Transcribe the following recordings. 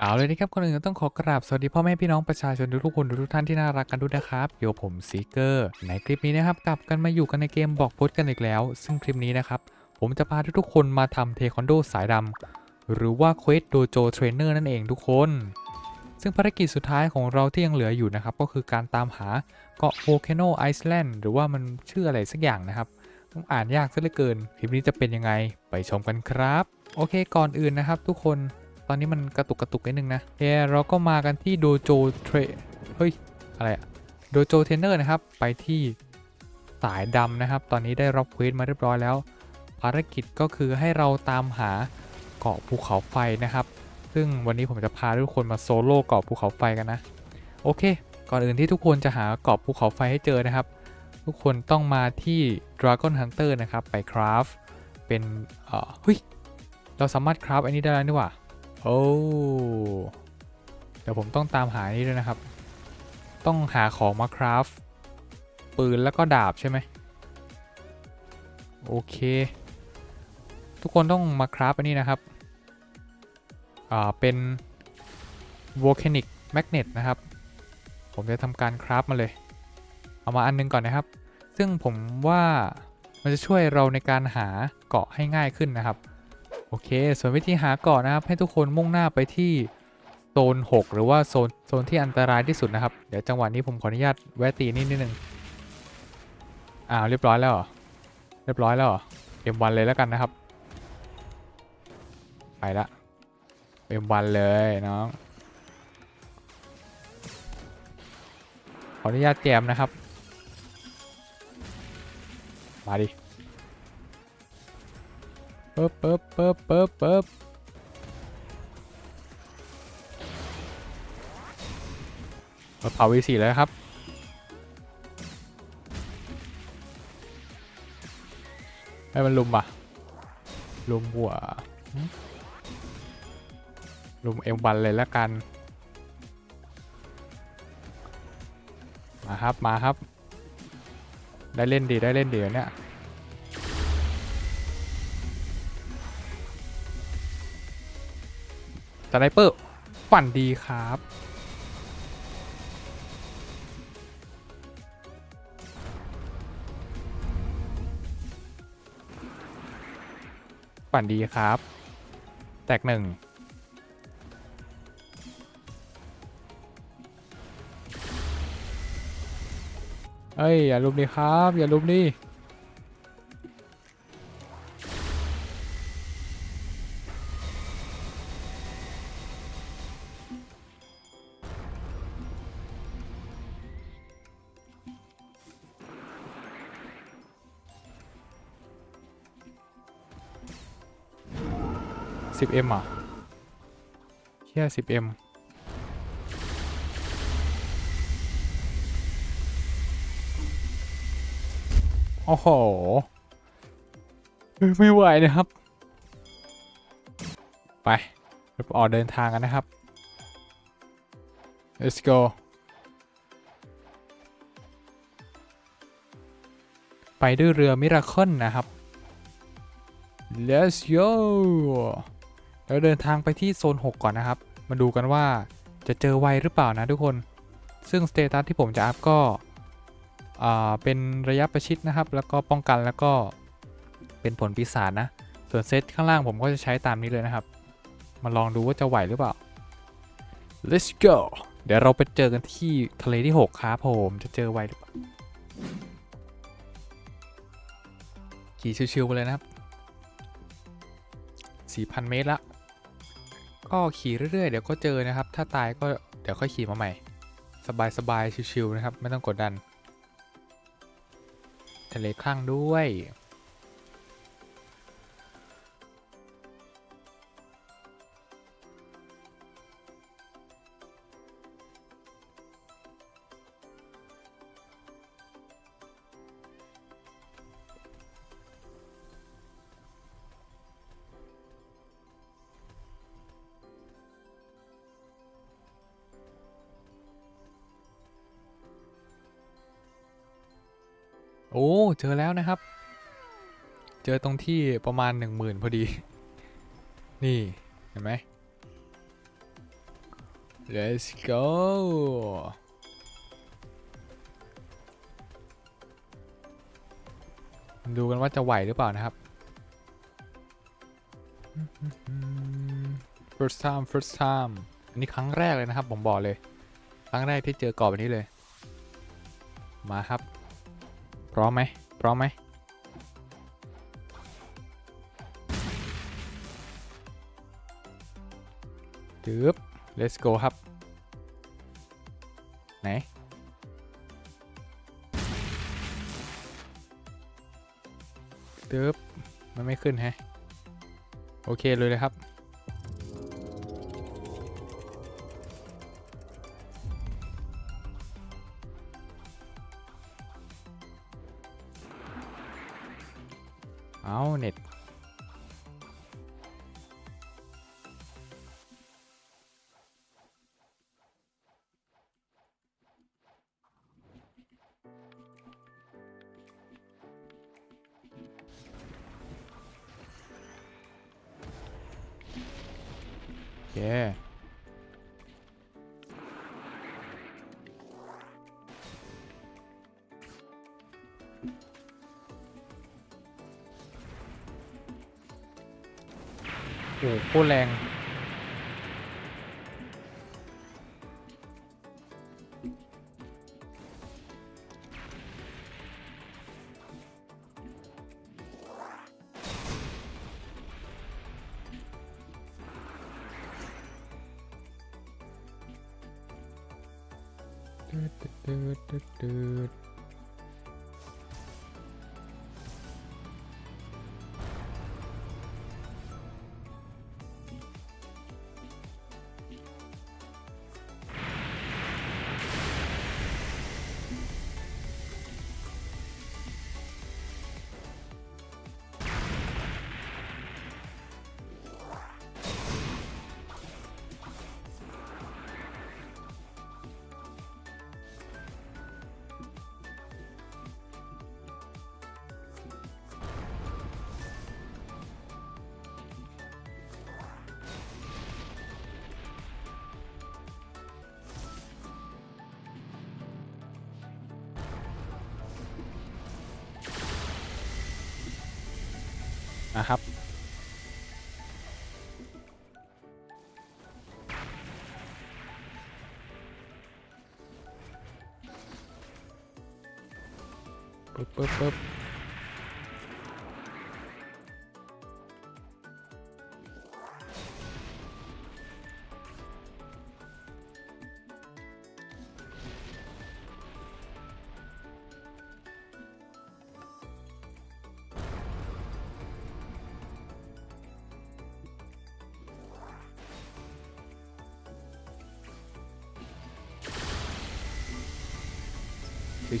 เอาเลยนะครับคนอื่นต้องขอกราบสวัสดีพ่อแม่พี่น้องประชาชนทุกๆคนทุกท่านที่น่ารักกันด้วยนะครับโยผมซีเกอร์ในคลิปนี้นะครับกลับกันมาอยู่กันในเกมบอกพุทกันอีกแล้ว ซึ่งคลิปนี้นะครับผมจะพาทุกๆคนมาทำเทควันโดสายดำหรือว่าเควสโดโจเทรนเนอร์นั่นเองทุกคน ซึ่งภารกิจสุดท้ายของเราที่ยังเหลืออยู่นะครับก็คือการตามหาเกาะโ o เคโนไอซ์แลนด์หรือว่ามันชื่ออะไรสักอย่างนะครับต้องอ่านยากซะเหลือเกิน คลิปนี้จะเป็นยังไงไปชมกันครับ โอเคก่อนอื่นนะครับ ทุกคน ตอนนี้มันกระตุกกระตุกนิดนึงนะเอเราก็มากันที่โดโจเทรเฮ้ย อะไรอะโดโจเทรนเนอร์นะครับ ไปที่สายดำนะครับ ตอนนี้ได้รับเควสมาเรียบร้อยแล้ว ภารกิจก็คือให้เราตามหาเกาะภูเขาไฟนะครับ ซึ่งวันนี้ผมจะพาทุกคนมาโซโล่เกาะภูเขาไฟกันนะ โอเค ก่อนอื่นที่ทุกคนจะหาเกาะภูเขาไฟให้เจอนะครับ ทุกคนต้องมาที่ Dragon Hunter นะครับ ไปคราฟเป็นเอ่อเฮ้ย เราสามารถคราฟอันนี้ได้แล้วนี่หว่า โอ้เดี๋ยวผมต้องตามหานี่ด้วยนะครับ ต้องหาของมาคราฟปืนแล้วก็ดาบใช่ไหมโอเค ทุกคนต้องมาคราฟอันนี้นะครับ อ่า เป็น volcanic magnet นะครับ ผมจะทำการคราฟมาเลย เอามาอันนึงก่อนนะครับ ซึ่งผมว่ามันจะช่วยเราในการหาเกาะให้ง่ายขึ้นนะครับ เค ส่วนวิธีหาเกาะนะครับ ให้ทุกคนมุ่งหน้าไปที่โซน 6 หรือว่าโซนโซนที่อันตรายที่สุดนะครับ เดี๋ยวจังหวะนี้ผมขออนุญาตแวะตีนิดนิดนึงอ้าวเรียบร้อยแล้วเหรอเรียบร้อยแล้วเหรอเอ็มวันเลยแล้วกันนะครับ ไปละเอ็มวันเลยน้องขออนุญาตแจมนะครับ มาดิ ปึ๊บปึ๊บปึ๊บปึ๊บปึ๊บเราเผาวีสี่เลยครับ ให้มันลุมอะ ลุมหัว ลุมเอ็มวันเลยแล้วกัน มาครับ มาครับ ได้เล่นดี ได้เล่นดีเนี่ย ไนเปอร์ฝันดีครับฝันดีครับ แตกหนึ่งเอ้ย อย่าลุมดิครับ อย่าลุมดิ 10m อะเชี่ย 10m โอ้โห ไม่ไหวนะครับ ไปเราออกเดินทางกันนะครับ let's go ไปด้วยเรือมิราเคิลนะครับ let's go แล้วเดินทางไปที่โซน 6 ก่อนนะครับ มาดูกันว่าจะเจอไวหรือเปล่านะทุกคน ซึ่งสเตตัสที่ผมจะอัพก็เป็นระยะประชิดนะครับ แล้วก็ป้องกันแล้วก็เป็นผลปีศาจนะ ส่วนเซตข้างล่างผมก็จะใช้ตามนี้เลยนะครับ มาลองดูว่าจะไหวหรือเปล่า let's go เดี๋ยวเราไปเจอกันที่ทะเลที่ 6 ครับผมจะเจอไวหรือเปล่า ขี่ชิวๆไปเลยนะครับ 4,000 เมตรละ ก็ขี่เรื่อยๆ เดี๋ยวก็เจอนะครับ ถ้าตายก็เดี๋ยวค่อยขี่มาใหม่ สบายๆ ชิวๆนะครับ ไม่ต้องกดดัน ทะเลคลั่งด้วย โอ้ เจอแล้วนะครับ เจอตรงที่ประมาณ10,000พอดี นี่เห็นไหม let's go ดูกันว่าจะไหวหรือเปล่านะครับ first time first time อันนี้ครั้งแรกเลยนะครับ ผมบอกเลย ครั้งแรกที่เจอกรอบแบบนี้เลย มาครับ พร้อมไหมพร้อมไหมตึ๊บ let's go ครับ ไหน ตึ๊บ มันไม่ขึ้นฮะ โอเคเลยเลยครับ คโอ้โหโคตรแรง ตืดตืด นะครับ ปึ๊บปึ๊บปึ๊บ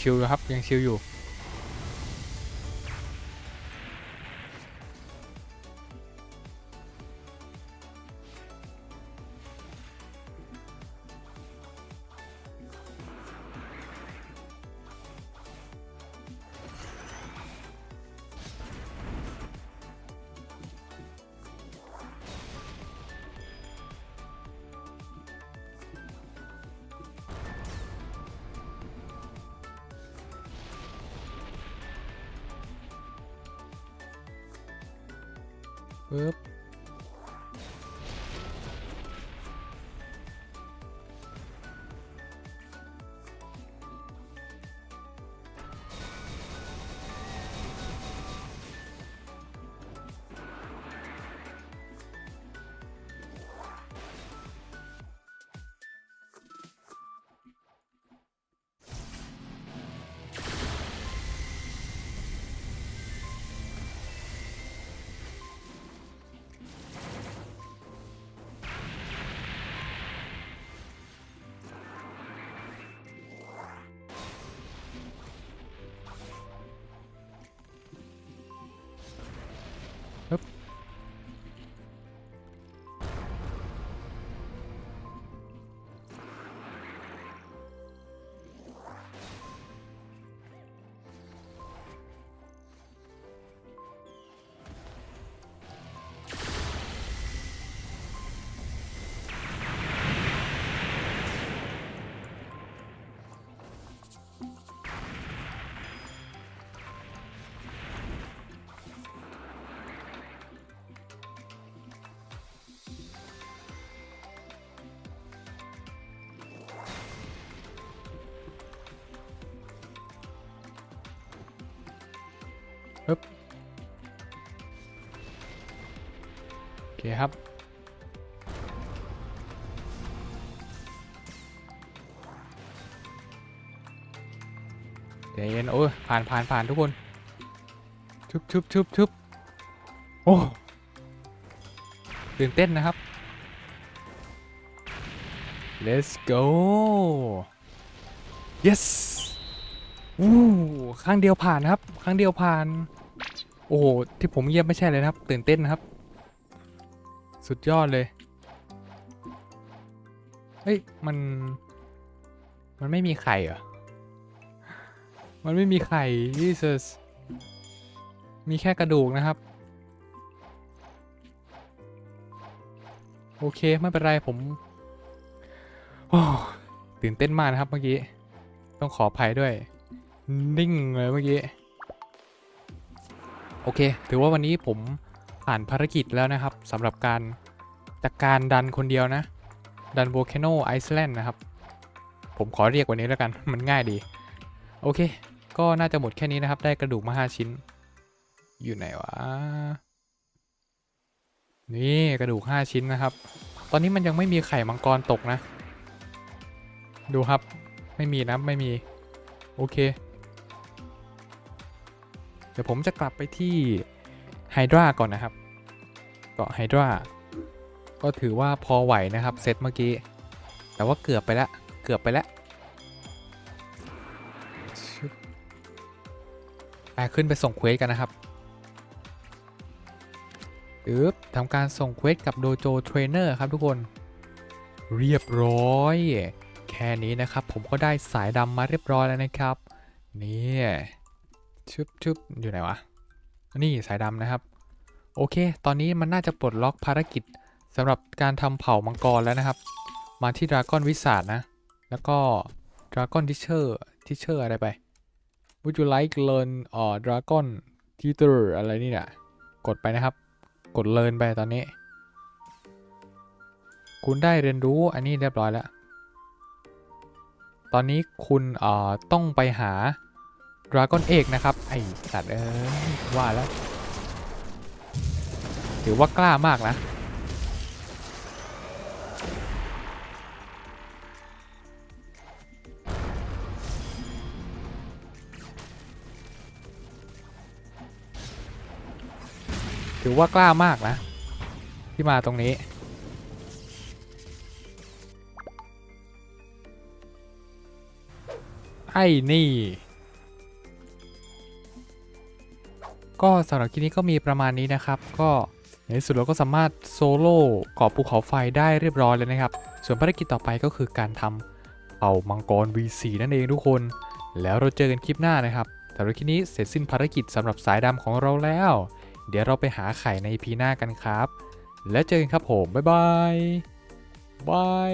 ชิวๆครับยังชิวอยู่ ปึ๊บ ปึ๊บโอเคครับใจเย็นโอ้ยผ่านผ่านผ่านทุกคนชุบชุบชุบชุบโอ้ตื่นเต้นนะครับ let's go yes อู้ครั้งเดียวผ่านครับ ครั้งเดียวผ่าน โอ้โห ที่ผมเยี่ยมไม่ใช่เลยนะครับ ตื่นเต้นนะครับ สุดยอดเลย เฮ้ย มัน มันไม่มีไข่เหรอ มันไม่มีไข่ Jesus มีแค่กระดูกนะครับ โอเค ไม่เป็นไร ผมตื่นเต้นมากนะครับเมื่อกี้ ต้องขออภัยด้วย นิ่งเลยเมื่อกี้ โอเค ถือว่าวันนี้ผมผ่านภารกิจแล้วนะครับสำหรับการจากการดันคนเดียวนะ ดันโวลค n โนไอซ์แลนด์นะครับ ผมขอเรียกวันนี้แล้วกัน มันง่ายดี โอเค ก็น่าจะหมดแค่นี้นะครับ ได้กระดูกมา 5 ชิ้น อยู่ไหนวะ นี่กระดูก 5 ชิ้นนะครับ ตอนนี้มันยังไม่มีไข่มังกรตกนะ ดูครับ ไม่มีนะ ไม่มี โอเค ดี๋ยวผมจะกลับไปที่ไฮดราก่อนนะครับ เกาะไฮดราก็ถือว่าพอไหวนะครับเซตเมื่อกี้ แต่ว่าเกือบไปแล้วเกือบไปแล้วไปขึ้นไปส่งเควสกันนะครับอึ๊บทำการส่งเควสกับโดโจเทรนเนอร์ครับทุกคน เรียบร้อย แค่นี้นะครับผมก็ได้สายดำมาเรียบร้อยแล้วนะครับ นี่ ชึบชึบอยู่ไหนวะ นี่สายดำนะครับ โอเค ตอนนี้มันน่าจะปลดล็อกภารกิจสำหรับการทำเผ่ามังกรแล้วนะครับ มาที่ดราก้อนวิสาดนะ แล้วก็ Dragon Teacher Teacher อะไรไป Would you like learn อ่อ Dragon Teacher อะไรนี่เนี่ยกดไปนะครับ กด learn ไปตอนนี้ คุณได้เรียนรู้อันนี้เรียบร้อยแล้ว ตอนนี้คุณเอ่อต้องไปหา Dragon Egg นะครับ ไอสัตว์เอ้ยว่าแล้ว ถือว่ากล้ามากนะ ถือว่ากล้ามากนะ ที่มาตรงนี้ไอ้นี่ ก็สำหรับคลิปนี้ก็มีประมาณนี้นะครับ ก็ในที่สุดเราก็สามารถโซโล่เกาะภูเขาไฟได้เรียบร้อยเลยนะครับ ส่วนภารกิจต่อไปก็คือการทำเป่ามังกร V4 นั่นเองทุกคน แล้วเราเจอกันคลิปหน้านะครับสำหรับคลิปนี้เสร็จสิ้นภารกิจสำหรับสายดำของเราแล้ว เดี๋ยวเราไปหาไข่ในพีหน้ากันครับ แล้วเจอกันครับผมบ๊ายบายบาย